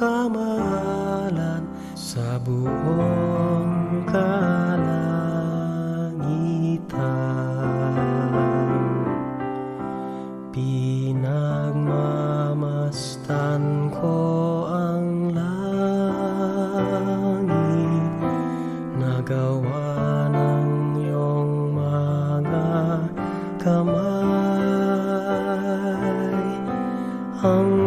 kamahalan sa buong kalangitan. Pinagmamastan ko ang langit nagawa ng iyong mga kamay. Ang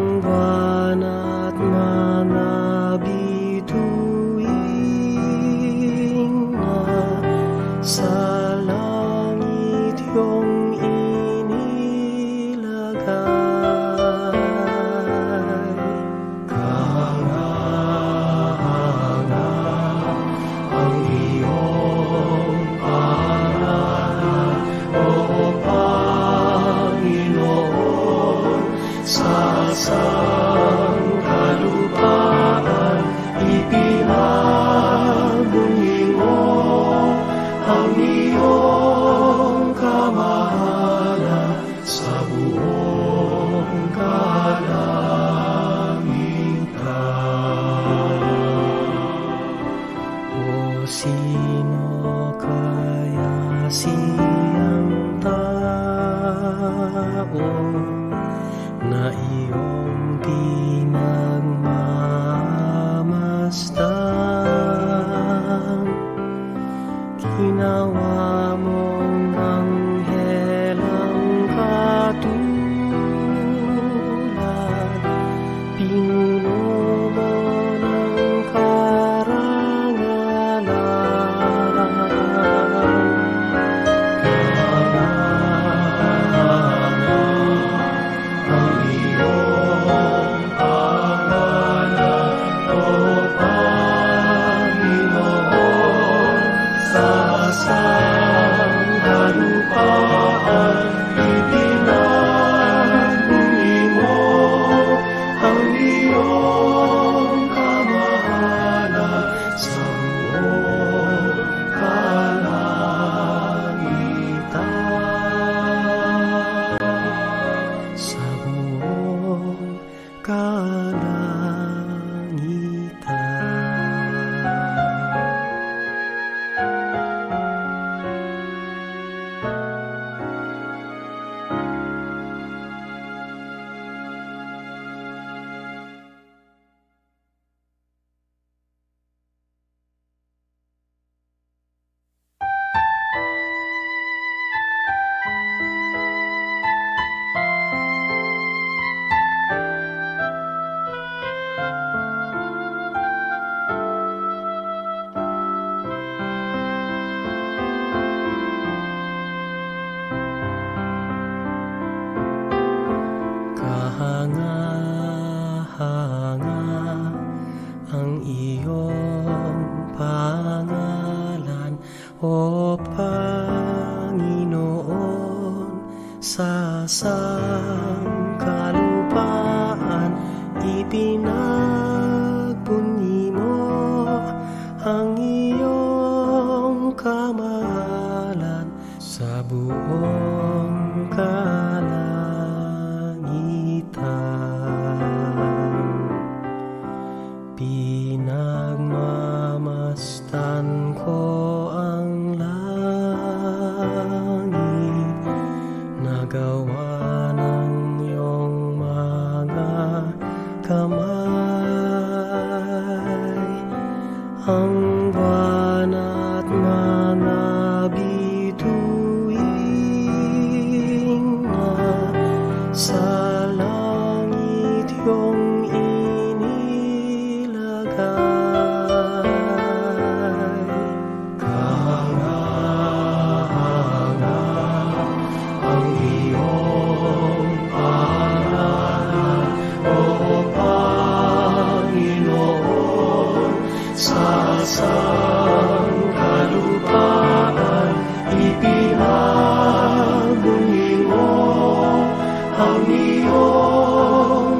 Ipinasa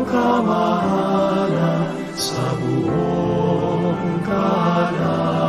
kamahalan sa buong kalan.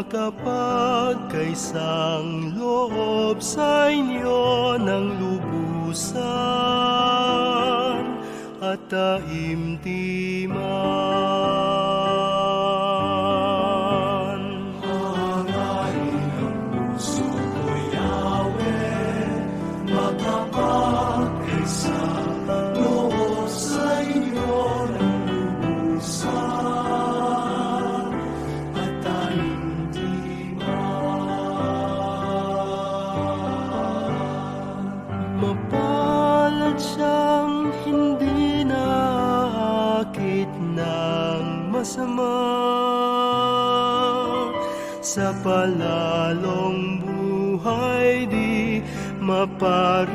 Makapagkaisang loob sa inyo ng lubusan at taimtiman. Sa palalong buhay di mapariwara.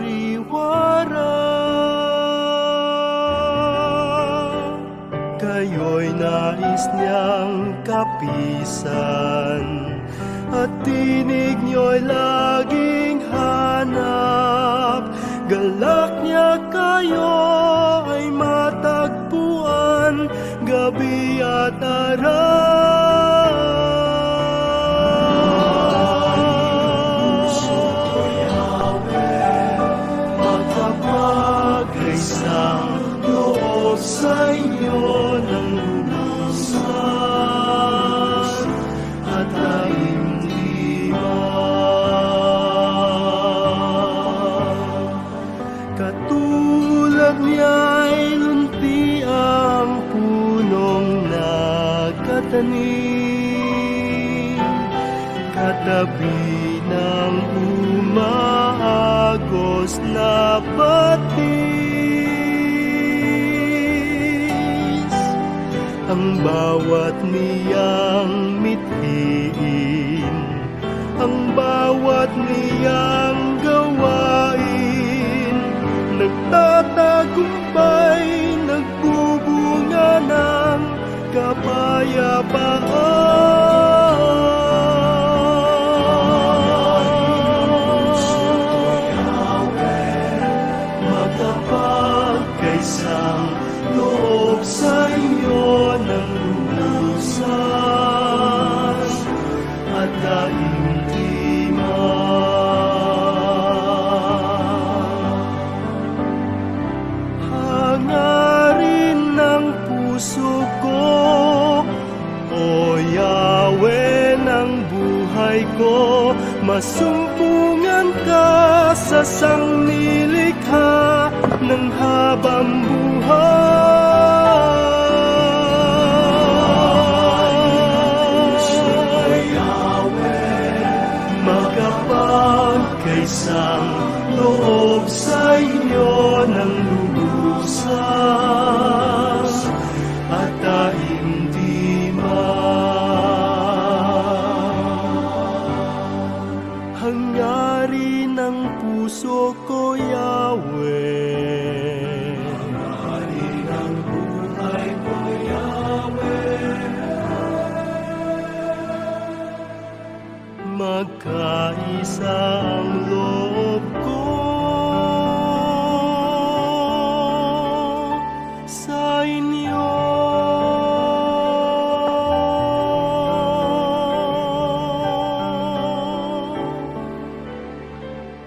Kayo'y nais niyang kapisan at tinig niyo'y laging hanap. Galak niya kayo ay matagpuan gabi at araw. Nagkatanim Katabi ng umaagos na patis Ang bawat niyang mithiin. Ang bawat niyang masumpungan ka sa sangnilikha ng habang buhay.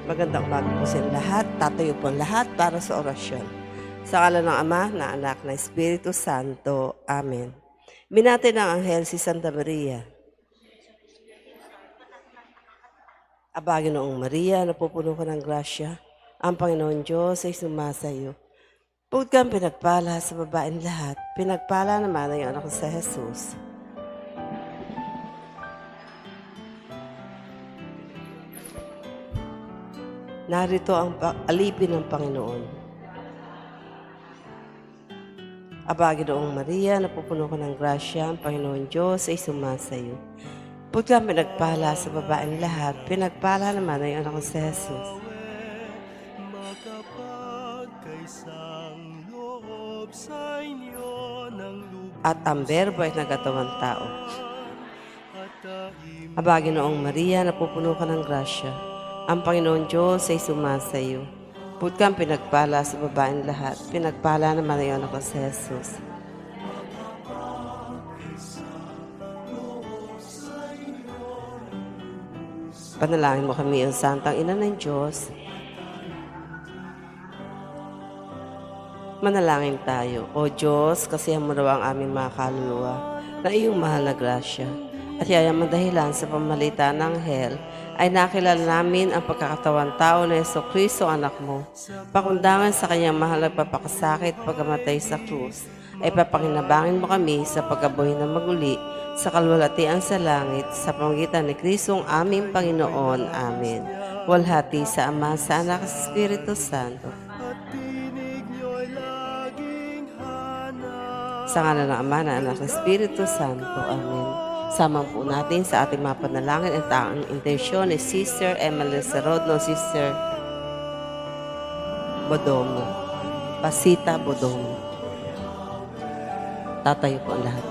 Magandang umaga po sa lahat. Tatayo po lahat para sa orasyon. Sa ngala ng Ama, na Anak, na Espiritu Santo. Amen. Binati ng Anghel si Santa Maria. Abagin noong Maria, napupuno ka ng grasya. Ang Panginoon Diyos ay sumasa iyo. Bukod kang pinagpala sa babaeng lahat, pinagpala naman ang anak sa Jesus. Narito ang alipin ng Panginoon. Aba, Ginoong Maria, napupuno ka ng grasya, ang Panginoon Diyos ay sumasa iyo. Kang pinagpala sa babaeng lahat, pinagpala naman ang iyong anak Jesus. Inyo ng lubusan At ang berbo ay nagkatawang tao. at taimtiman. Aba, Ginoong Maria, napupuno ka ng grasya. Ang Panginoon Diyos ay sumasayo. Bukod kang pinagpala sa babaeng lahat, pinagpala naman ngayon ako sa Jesus. Panalangin mo kami ang Santang Ina ng Diyos. Manalangin tayo, O Diyos, kasi mo raw ang aming mga kaluluwa na iyong mahal na grasya at yayaman dahilan sa pamalita ng hell ay nakilala namin ang pagkakatawan tao na Yeso Kristo anak mo. Pakundangan sa kanyang mahal na papakasakit pagkamatay sa krus ay papakinabangin mo kami sa pagkabuhay na maguli sa kalwalatian sa langit sa pamagitan ni Kristong aming Panginoon. Amen. Walhati sa Ama, sa Anak, sa Espiritu Santo. Sa ngala ng Ama, na Anak, ng Espiritu Santo. Amen. Samang po natin sa ating mga panalangin ang taong intensyon ni Sister Emily Sarodno, Sister Bodomo. Pasita Bodomo. Tatayo po ang lahat.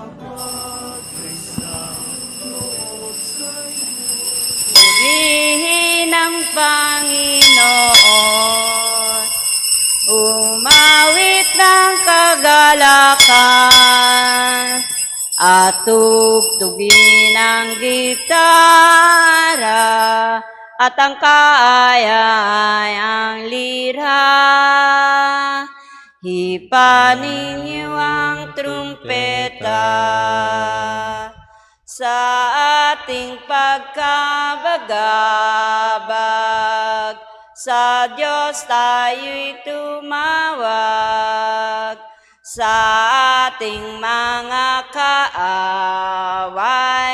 Purihin ang Panginoon, umawit ng kagalakan, at tugtugin ang gitara, at ang kaayang lira. Hipanin niyo ang trumpeta sa ating pagkabagabag. Sa Diyos tayo'y tumawag sa ating mga kaaway.